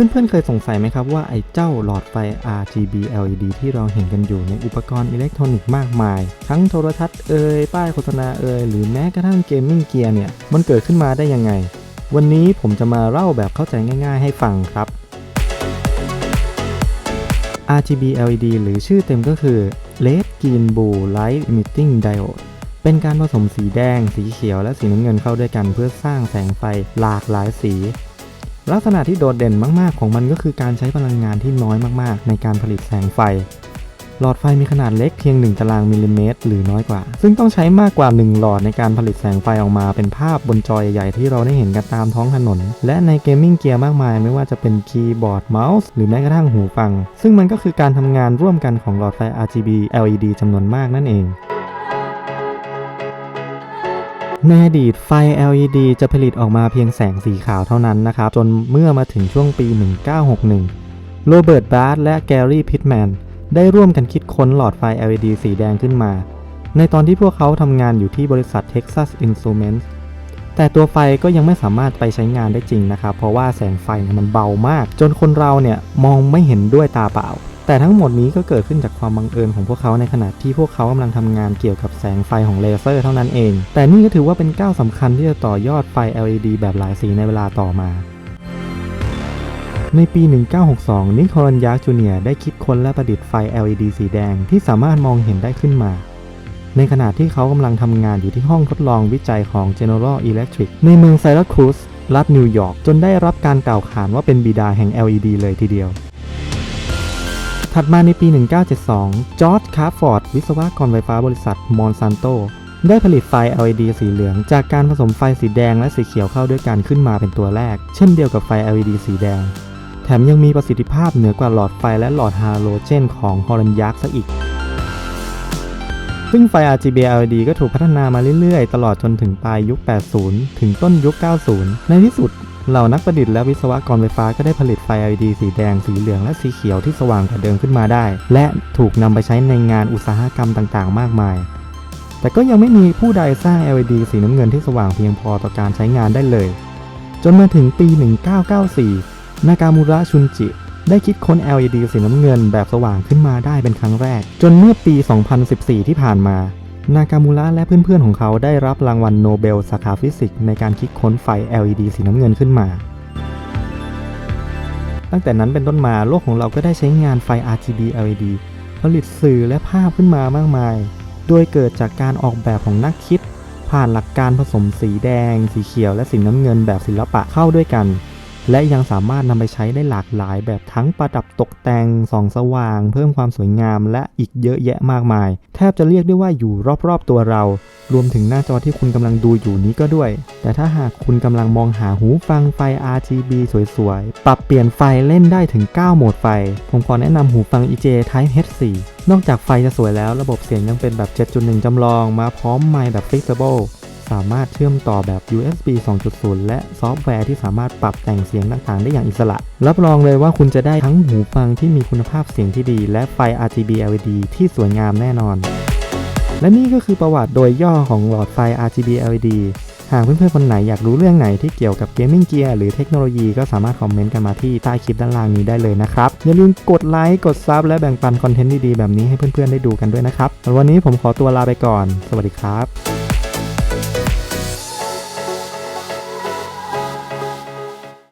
เพื่อนๆ เคยสงสัยไหมครับว่าไอ้เจ้าหลอดไฟ RGB LED ที่เราเห็นกันอยู่ในอุปกรณ์อิเล็กทรอนิกส์มากมาย ทั้งโทรทัศน์เอ่ยป้ายโฆษณาเอ่ยหรือแม้กระทั่งเกมมิ่งเกียร์เนี่ย มันเกิดขึ้นมาได้ยังไง วันนี้ผมจะมาเล่าแบบเข้าใจง่ายๆ ให้ฟังครับ RGB LED หรือชื่อเต็มก็คือ Red Green Blue Light Emitting Diode เป็นการผสมสีแดง สีเขียวและสีน้ำเงินเข้าด้วยกันเพื่อสร้างแสงไฟหลากหลายสี ลักษณะที่โดดเด่นมากๆ ของมันก็คือการใช้พลังงานที่น้อยมากๆ ในการผลิตแสงไฟ หลอดไฟมีขนาดเล็กเพียง 1 ตารางมิลลิเมตร หรือน้อยกว่า ซึ่งต้องใช้มากกว่า 1 หลอดในการผลิตแสงไฟออกมา เป็นภาพบนจอใหญ่ๆที่เราได้เห็นกันตามท้องถนน และในเกมมิ่งเกียร์มากมาย ไม่ว่าจะเป็นคีย์บอร์ดเมาส์หรือแม้กระทั่งหูฟัง ซึ่งมันก็คือการทำงานร่วมกันของหลอดไฟ RGB LED จำนวนมากนั่นเอง ในอดีตไฟ LED จะผลิตออกมาเพียงแสงสีขาวเท่านั้นนะครับ จนเมื่อมาถึงช่วงปี 1961 โรเบิร์ต บาร์ตและแกรี่ พิตแมน ได้ร่วมกันคิดค้นหลอดไฟ LED สีแดงขึ้นมา ในตอนที่พวกเขาทำงานอยู่ที่บริษัท Texas Instruments แต่ตัวไฟก็ยังไม่สามารถไปใช้งานได้จริงนะครับ เพราะว่าแสงไฟมันเบามาก จนคนเราเนี่ยมองไม่เห็นด้วยตาเปล่า แต่ทั้งหมดนี้ก็เกิดขึ้นจากความบังเอิญของพวกเขาในขณะที่พวกเขากำลังทำงานเกี่ยวกับแสงไฟของเลเซอร์เท่านั้นเอง แต่นี่ก็ถือว่าเป็นก้าวสำคัญที่จะต่อยอดไฟ LED แบบหลายสีในเวลาต่อมาในปี 1962 นิโคลันยาจูเนียได้คิดค้นและประดิษฐ์ไฟ LED สีแดงที่สามารถมองเห็นได้ขึ้นมา ในขณะที่เขากำลังทำงานอยู่ที่ห้องทดลองวิจัยของ General Electric ในเมืองไซรัสครูซรัฐนิวยอร์ก จนได้รับการกล่าวขานว่าเป็นบิดาแห่ง LED เลยทีเดียว ถัดมาในปี 1972 จอร์จคาร์ฟอร์ด วิศวกรไฟฟ้าบริษัทมอนซานโต ได้ผลิตไฟ LED สีเหลือง จากการผสมไฟสีแดงและสีเขียวเข้าด้วยกันขึ้นมาเป็นตัวแรก เช่นเดียวกับไฟ LED สีแดง แถมยังมีประสิทธิภาพเหนือกว่าหลอดไฟและหลอดฮาโลเจนของฮอลันยักษ์ซะอีก ซึ่งไฟ RGB LED ก็ถูกพัฒนามาเรื่อยๆ ตลอดจนถึงปลายยุค 80 ถึงต้นยุค 90 ในที่สุด เหล่านักประดิษฐ์และวิศวกรไฟฟ้าก็ได้ผลิตไฟ LED สีแดง สีเหลือง และสีเขียวที่สว่างกว่าเดิมขึ้นมาได้ และถูกนำไปใช้ในงานอุตสาหกรรมต่างๆ มากมาย แต่ก็ยังไม่มีผู้ใดสร้าง LED สีน้ำเงินที่สว่างเพียงพอต่อการใช้งานได้เลย จนมาถึงปี 1994 นากามูระชุนจิ ได้คิดค้น LED สีน้ำเงินแบบสว่างขึ้นมาได้เป็นครั้งแรก จนเมื่อปี 2014 ที่ผ่านมา นากามูระและเพื่อนๆของเขาได้รับรางวัลโนเบลสาขาฟิสิกส์ในการคิดค้นไฟ LED สีน้ำเงินขึ้นมา ตั้งแต่นั้นเป็นต้นมาโลกของเราก็ได้ใช้งานไฟ RGB LED ผลิตสื่อและภาพขึ้นมามากมาย โดยเกิดจากการออกแบบของนักคิด ผ่านหลักการผสมสีแดง สีเขียวและสีน้ำเงินแบบศิลปะเข้าด้วยกัน และยังสามารถนำไปใช้ได้หลากหลายแบบทั้งประดับตกแต่งส่องสว่าง เพิ่มความสวยงามและอีกเยอะแยะมากมาย แทบจะเรียกได้ว่าอยู่รอบๆตัวเรา รวมถึงหน้าจอที่คุณกำลังดูอยู่นี้ก็ด้วย แต่ถ้าหากคุณกำลังมองหาหูฟังไฟ RGB สวยๆ ปรับเปลี่ยนไฟเล่นได้ถึง 9 โหมดไฟ ผมขอแนะนำหูฟัง EJ Type H4 นอกจากไฟจะสวยแล้วระบบเสียงยังเป็นแบบ 7.1 จำลองมาพร้อมไมค์แบบ Fixable สามารถเชื่อมต่อแบบ USB 2.0 และซอฟต์แวร์ที่สามารถปรับแต่งเสียงต่างๆ ได้อย่างอิสระ รับรองเลยว่าคุณจะได้ทั้งหูฟังที่มีคุณภาพเสียงที่ดี และไฟ RGB LED ที่สวยงามแน่นอน และนี่ก็คือประวัติโดยย่อของหลอดไฟ RGB LED หากเพื่อนๆ คนไหนอยากรู้เรื่องไหนที่เกี่ยวกับเกมมิ่งเกียร์หรือเทคโนโลยีก็สามารถคอมเมนต์กันมาที่ใต้คลิปด้านล่างนี้ได้เลยนะครับ อย่าลืมกดไลค์ กดซับและแบ่งปันคอนเทนต์ดีๆ แบบนี้ให้เพื่อนๆ ได้ดูกันด้วยนะครับวันนี้ผมขอตัวลาไปก่อน สวัสดีครับ